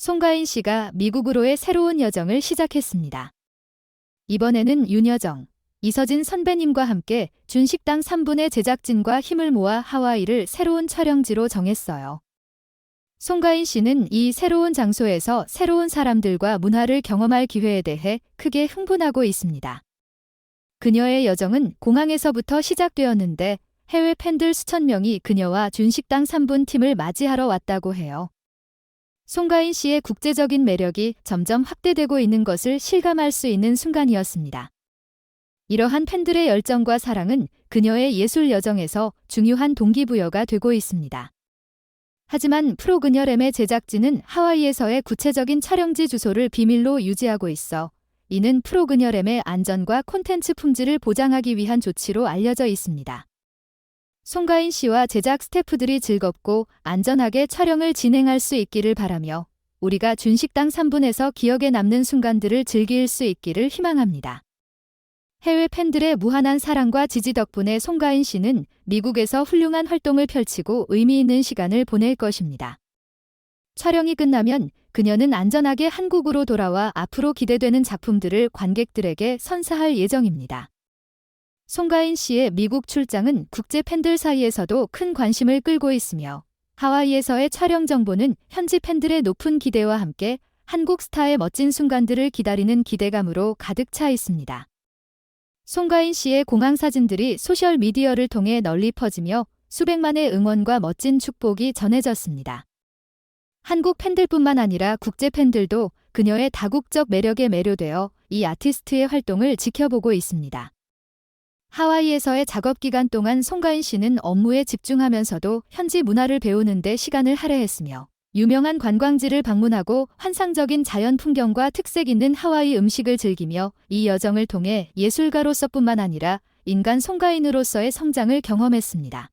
송가인 씨가 미국으로의 새로운 여정을 시작했습니다. 이번에는 윤여정, 이서진 선배님과 함께 준식당 3분의 제작진과 힘을 모아 하와이를 새로운 촬영지로 정했어요. 송가인 씨는 이 새로운 장소에서 새로운 사람들과 문화를 경험할 기회에 대해 크게 흥분하고 있습니다. 그녀의 여정은 공항에서부터 시작되었는데 해외 팬들 수천 명이 그녀와 준식당 3분 팀을 맞이하러 왔다고 해요. 송가인 씨의 국제적인 매력이 점점 확대되고 있는 것을 실감할 수 있는 순간이었습니다. 이러한 팬들의 열정과 사랑은 그녀의 예술 여정에서 중요한 동기부여가 되고 있습니다. 하지만 프로그녀램의 제작진은 하와이에서의 구체적인 촬영지 주소를 비밀로 유지하고 있어 이는 프로그녀램의 안전과 콘텐츠 품질을 보장하기 위한 조치로 알려져 있습니다. 송가인 씨와 제작 스태프들이 즐겁고 안전하게 촬영을 진행할 수 있기를 바라며 우리가 준식당 3분에서 기억에 남는 순간들을 즐길 수 있기를 희망합니다. 해외 팬들의 무한한 사랑과 지지 덕분에 송가인 씨는 미국에서 훌륭한 활동을 펼치고 의미 있는 시간을 보낼 것입니다. 촬영이 끝나면 그녀는 안전하게 한국으로 돌아와 앞으로 기대되는 작품들을 관객들에게 선사할 예정입니다. 송가인 씨의 미국 출장은 국제 팬들 사이에서도 큰 관심을 끌고 있으며 하와이에서의 촬영 정보는 현지 팬들의 높은 기대와 함께 한국 스타의 멋진 순간들을 기다리는 기대감으로 가득 차 있습니다. 송가인 씨의 공항 사진들이 소셜 미디어를 통해 널리 퍼지며 수백만의 응원과 멋진 축복이 전해졌습니다. 한국 팬들뿐만 아니라 국제 팬들도 그녀의 다국적 매력에 매료되어 이 아티스트의 활동을 지켜보고 있습니다. 하와이에서의 작업 기간 동안 송가인 씨는 업무에 집중하면서도 현지 문화를 배우는 데 시간을 할애했으며 유명한 관광지를 방문하고 환상적인 자연 풍경과 특색 있는 하와이 음식을 즐기며 이 여정을 통해 예술가로서뿐만 아니라 인간 송가인으로서의 성장을 경험했습니다.